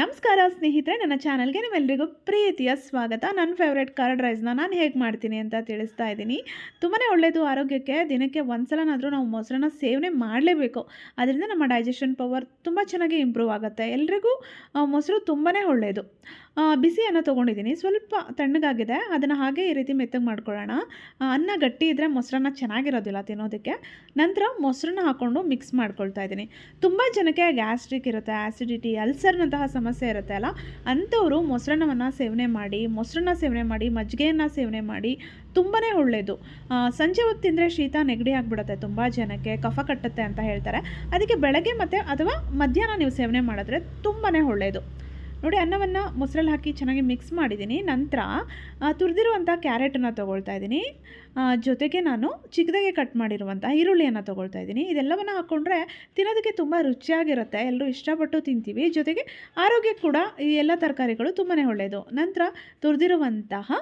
ನಮಸ್ಕಾರ ಸ್ನೇಹಿತರೆ, ನನ್ನ ಚಾನಲ್ಗೆ ನಿಮ್ಮೆಲ್ಲರಿಗೂ ಪ್ರೀತಿಯ ಸ್ವಾಗತ. ನನ್ನ ಫೇವ್ರೆಟ್ ಕರ್ಡ್ ರೈಸ್ನ ನಾನು ಹೇಗೆ ಮಾಡ್ತೀನಿ ಅಂತ ತಿಳಿಸ್ತಾ ಇದ್ದೀನಿ. ತುಂಬಾ ಒಳ್ಳೆಯದು ಆರೋಗ್ಯಕ್ಕೆ ದಿನಕ್ಕೆ ಒಂದ್ಸಲನಾದರೂ ನಾವು ಮೊಸರನ್ನ ಸೇವನೆ ಮಾಡಲೇಬೇಕು. ಅದರಿಂದ ನಮ್ಮ ಡೈಜೆಷನ್ ಪವರ್ ತುಂಬ ಚೆನ್ನಾಗಿ ಇಂಪ್ರೂವ್ ಆಗುತ್ತೆ. ಎಲ್ರಿಗೂ ಮೊಸರು ತುಂಬಾ ಒಳ್ಳೆಯದು ಬಿಸಿಯನ್ನು ತೊಗೊಂಡಿದ್ದೀನಿ. ಸ್ವಲ್ಪ ತಣ್ಣಗಾಗಿದೆ. ಅದನ್ನು ಹಾಗೆ ಈ ರೀತಿ ಮೆತ್ತಗೆ ಮಾಡ್ಕೊಳ್ಳೋಣ. ಅನ್ನ ಗಟ್ಟಿ ಇದ್ದರೆ ಮೊಸರನ್ನ ಚೆನ್ನಾಗಿರೋದಿಲ್ಲ ತಿನ್ನೋದಕ್ಕೆ. ನಂತರ ಮೊಸರನ್ನ ಹಾಕ್ಕೊಂಡು ಮಿಕ್ಸ್ ಮಾಡ್ಕೊಳ್ತಾ ಇದ್ದೀನಿ. ತುಂಬ ಜನಕ್ಕೆ ಗ್ಯಾಸ್ಟ್ರಿಕ್ ಇರುತ್ತೆ ಆ್ಯಸಿಡಿಟಿ ಅಲ್ಸರ್ನಂತಹ ಸಮಸ್ಯೆ ಇರುತ್ತೆ ಅಲ್ಲ? ಅಂಥವರು ಮೊಸರನ್ನವನ್ನು ಸೇವನೆ ಮಾಡಿ, ಮೊಸರನ್ನ ಸೇವನೆ ಮಾಡಿ, ಮಜ್ಜಿಗೆಯನ್ನು ಸೇವನೆ ಮಾಡಿ ತುಂಬಾ ಒಳ್ಳೆಯದು ಸಂಜೆ ಹೊತ್ತು ತಿಂದರೆ ಶೀತ ನೆಗಡಿ ಆಗಿಬಿಡುತ್ತೆ ತುಂಬ ಜನಕ್ಕೆ, ಕಫ ಕಟ್ಟುತ್ತೆ ಅಂತ ಹೇಳ್ತಾರೆ. ಅದಕ್ಕೆ ಬೆಳಗ್ಗೆ ಮತ್ತು ಅಥವಾ ಮಧ್ಯಾಹ್ನ ನೀವು ಸೇವನೆ ಮಾಡಿದ್ರೆ ತುಂಬಾ ಒಳ್ಳೆಯದು ನೋಡಿ, ಅನ್ನವನ್ನು ಮೊಸರಲ್ಲಿ ಹಾಕಿ ಚೆನ್ನಾಗಿ ಮಿಕ್ಸ್ ಮಾಡಿದ್ದೀನಿ. ನಂತರ ತುರಿದಿರುವಂಥ ಕ್ಯಾರೆಟನ್ನು ತೊಗೊಳ್ತಾ ಇದ್ದೀನಿ. ಜೊತೆಗೆ ನಾನು ಚಿಕ್ಕದಾಗೆ ಕಟ್ ಮಾಡಿರುವಂಥ ಈರುಳ್ಳಿಯನ್ನು ತೊಗೊಳ್ತಾ ಇದ್ದೀನಿ. ಇದೆಲ್ಲವನ್ನು ಹಾಕ್ಕೊಂಡ್ರೆ ತಿನ್ನೋದಕ್ಕೆ ತುಂಬ ರುಚಿಯಾಗಿರುತ್ತೆ. ಎಲ್ಲರೂ ಇಷ್ಟಪಟ್ಟು ತಿಂತೀವಿ. ಜೊತೆಗೆ ಆರೋಗ್ಯಕ್ಕೆ ಕೂಡ ಈ ಎಲ್ಲ ತರಕಾರಿಗಳು ತುಂಬಾ ಒಳ್ಳೆಯದು. ನಂತರ ತುರಿದಿರುವಂತಹ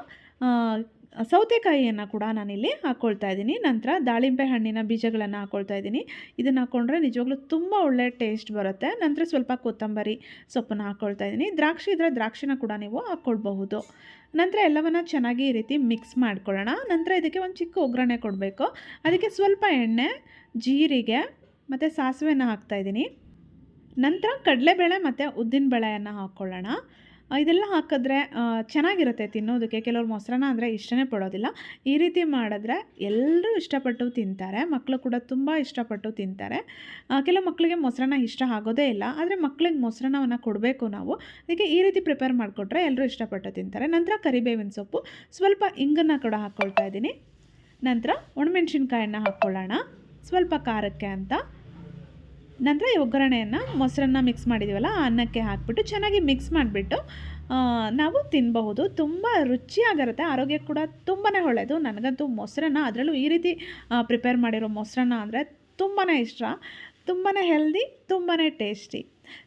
ಸೌತೆಕಾಯಿಯನ್ನು ಕೂಡ ನಾನಿಲ್ಲಿ ಹಾಕ್ಕೊಳ್ತಾ ಇದ್ದೀನಿ. ನಂತರ ದಾಳಿಂಬೆ ಹಣ್ಣಿನ ಬೀಜಗಳನ್ನು ಹಾಕ್ಕೊಳ್ತಾ ಇದ್ದೀನಿ. ಇದನ್ನು ಹಾಕ್ಕೊಂಡ್ರೆ ನಿಜವಾಗ್ಲೂ ತುಂಬ ಒಳ್ಳೆ ಟೇಸ್ಟ್ ಬರುತ್ತೆ. ನಂತರ ಸ್ವಲ್ಪ ಕೊತ್ತಂಬರಿ ಸೊಪ್ಪನ್ನು ಹಾಕ್ಕೊಳ್ತಾ ಇದ್ದೀನಿ. ದ್ರಾಕ್ಷಿ ಇದ್ದರೆ ದ್ರಾಕ್ಷಿನ ಕೂಡ ನೀವು ಹಾಕ್ಕೊಳ್ಬಹುದು ನಂತರ ಎಲ್ಲವನ್ನು ಚೆನ್ನಾಗಿ ಈ ರೀತಿ ಮಿಕ್ಸ್ ಮಾಡ್ಕೊಳ್ಳೋಣ. ನಂತರ ಇದಕ್ಕೆ ಒಂದು ಚಿಕ್ಕ ಒಗ್ಗರಣೆ ಕೊಡಬೇಕು. ಅದಕ್ಕೆ ಸ್ವಲ್ಪ ಎಣ್ಣೆ ಜೀರಿಗೆ ಮತ್ತು ಸಾಸಿವೆಯನ್ನು ಹಾಕ್ತಾಯಿದ್ದೀನಿ ನಂತರ ಕಡಲೆಬೇಳೆ ಮತ್ತು ಉದ್ದಿನಬೇಳೆಯನ್ನು ಹಾಕ್ಕೊಳ್ಳೋಣ ಆ, ಇದೆಲ್ಲ ಹಾಕಿದ್ರೆ ಚೆನ್ನಾಗಿರುತ್ತೆ ತಿನ್ನೋದಕ್ಕೆ. ಕೆಲವ್ರು ಮೊಸರನ್ನ ಅಂದರೆ ಇಷ್ಟನೇ ಪಡೋದಿಲ್ಲ. ಈ ರೀತಿ ಮಾಡಿದ್ರೆ ಎಲ್ಲರೂ ಇಷ್ಟಪಟ್ಟು ತಿಂತಾರೆ. ಮಕ್ಕಳು ಕೂಡ ತುಂಬ ಇಷ್ಟಪಟ್ಟು ತಿಂತಾರೆ. ಕೆಲವು ಮಕ್ಕಳಿಗೆ ಮೊಸರನ್ನ ಇಷ್ಟ ಆಗೋದೇ ಇಲ್ಲ. ಆದರೆ ಮಕ್ಕಳಿಗೆ ಮೊಸರನ್ನವನ್ನು ಕೊಡಬೇಕು ನಾವು. ಅದಕ್ಕೆ ಈ ರೀತಿ ಪ್ರಿಪೇರ್ ಮಾಡಿಕೊಟ್ರೆ ಎಲ್ಲರೂ ಇಷ್ಟಪಟ್ಟು ತಿಂತಾರೆ. ನಂತರ ಕರಿಬೇವಿನ ಸೊಪ್ಪು. ಸ್ವಲ್ಪ ಇಂಗನ್ನು ಕೂಡ ಹಾಕ್ಕೊಳ್ತಾ ಇದ್ದೀನಿ. ನಂತರ ಒಣಮೆಣ್ಸಿನ್ಕಾಯನ್ನು ಹಾಕ್ಕೊಳ್ಳೋಣ ಸ್ವಲ್ಪ ಖಾರಕ್ಕೆ ಅಂತ. ನಂತರ ಈ ಒಗ್ಗರಣೆಯನ್ನು ಮೊಸರನ್ನ ಮಿಕ್ಸ್ ಮಾಡಿದ್ದೀವಲ್ಲ ಅನ್ನಕ್ಕೆ ಹಾಕಿಬಿಟ್ಟು ಚೆನ್ನಾಗಿ ಮಿಕ್ಸ್ ಮಾಡಿಬಿಟ್ಟು ನಾವು ತಿನ್ನಬಹುದು ತುಂಬ ರುಚಿಯಾಗಿರುತ್ತೆ ಆರೋಗ್ಯಕ್ಕೆ ಕೂಡ ತುಂಬಾ ಒಳ್ಳೆಯದು ನನಗಂತೂ ಮೊಸರನ್ನ ಅದರಲ್ಲೂ ಈ ರೀತಿ ಪ್ರಿಪೇರ್ ಮಾಡಿರೋ ಮೊಸರನ್ನ ಅಂದರೆ ತುಂಬಾ ಇಷ್ಟ. ತುಂಬಾ ಹೆಲ್ದಿ ತುಂಬಾ ಟೇಸ್ಟಿ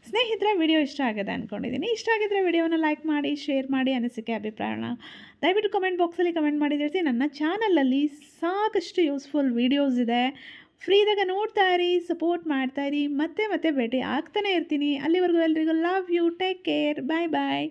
ಸ್ನೇಹಿತರೆ ವಿಡಿಯೋ ಇಷ್ಟ ಆಗಿದೆ ಅಂದ್ಕೊಂಡಿದ್ದೀನಿ ಇಷ್ಟ ಆಗಿದ್ದರೆ ವಿಡಿಯೋನ ಲೈಕ್ ಮಾಡಿ ಶೇರ್ ಮಾಡಿ ಅನಿಸಿಕೆ, ಅಭಿಪ್ರಾಯನ ದಯವಿಟ್ಟು ಕಮೆಂಟ್ ಬಾಕ್ಸಲ್ಲಿ ಕಮೆಂಟ್ ಮಾಡಿ ನನ್ನ ಚಾನಲಲ್ಲಿ ಸಾಕಷ್ಟು ಯೂಸ್ಫುಲ್ ವೀಡಿಯೋಸ್ ಇದೆ. ಫ್ರೀ ಇದ್ದಾಗ ನೋಡ್ತಾ ಇರಿ ಸಪೋರ್ಟ್ ಮಾಡ್ತಾ ಇರಿ. ಮತ್ತೆ ಮತ್ತೆ ಭೇಟಿ ಆಗ್ತಾನೆ ಇರ್ತೀನಿ. ಅಲ್ಲಿವರೆಗೂ ಎಲ್ರಿಗೂ love you take care bye bye